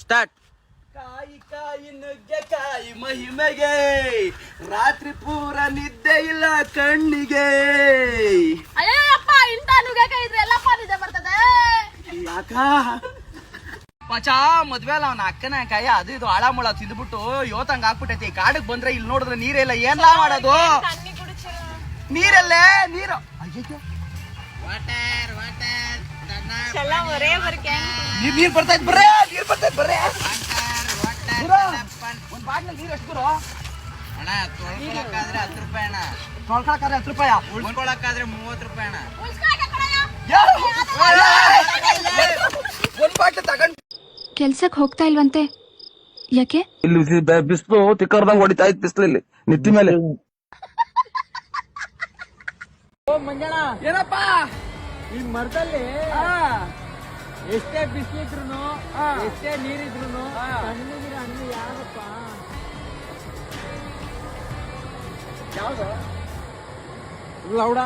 Start ಕಾಯಿ ಕಾಯಿ ನುಗ್ಗೆಕಾಯಿ ಮಹಿಮೆಗೆ. ರಾತ್ರಿ ಪೂರ ನಿದ್ದೆ ಇಲ್ಲ ಕಣ್ಣಿಗೆ. ಅಯ್ಯಪ್ಪ ಇಂತ ನುಗ್ಗೆಕಾಯಿ ಇದ್ರೆ ಎಲ್ಲಪ್ಪ ನಿದ್ದೆ ಬರ್ತದೆ? ಯಾಕ? ಅವನ ಅಕ್ಕನ ಕಾಯಿ ಅದು ಇದು ಹಳ ಮುಳ ತಿಂದ್ಬಿಟ್ಟು ಯೋತಂಗ್ ಹಾಕ್ಬಿಟ್ಟೈತಿ ಕಾಡಕ್ ಬಂದ್ರೆ ಇಲ್ಲಿ ನೋಡಿದ್ರೆ ಇಲ್ಲ. ಏನ್ಲಾ ಮಾಡೋದು? ನೀರಲ್ಲೇ ನೀರು. ಒರೇ ಬರ್ಕೆ. ನೀರ್. ಬರ್ತಾ ಇದ್ ಬರ್ರೆ ನೀರ್ ಬರ್ತೈತ್ ಬರ್ರೆ. ಗುರು, ಒಂದ್ ಬಾಟ್ಲಲ್ಲಿ ನೀರ್ ಎಷ್ಟು ಗುರು ಅಣ್ಣ ತೊಳ್ಕೊಳಕ್ಕಾದ್ರೆ ಹತ್ತು ರೂಪಾಯಿ ಅಣ್ಣ. ತೊಳ್ಕೊಳಕ್ಕಾದ್ರೆ ಹತ್ತು ರೂಪಾಯ? ಉಳ್ಕೊಳಕ್ಕಾದ್ರೆ ಮೂವತ್ತು ರೂಪಾಯಿ ಅಣ್ಣ. ಒಂದ್ ಬಾಟ್ಲ್ ತಗೊಂಡ್ ಕೆಲ್ಸಕ್ ಹೋಗ್ತಾ ಇಲ್ವಂತೆ? ಯಾಕೆ? ಇಲ್ಲಿ ಬಿಸಿಲು ತಿಕ್ಕರ್ದಂಗ್ ಹೊಡಿತಾ ಇತ್ತು ಬಿಸಿಲಲ್ಲಿ ನಿತ್ತಿ ಮೇಲೆ. ಏನಪ್ಪ? ಈ ಮರದಲ್ಲಿ ಎಷ್ಟೇ ಬಿಸಿಲಿದ್ರು ಎಷ್ಟೇ ನೀರಿದ್ರು ಹಣ್ಣಿಗಿರ ಹಣ್ಣು ಯಾರಪ್ಪ ಯಾವ್ದು? ಲೌಡ.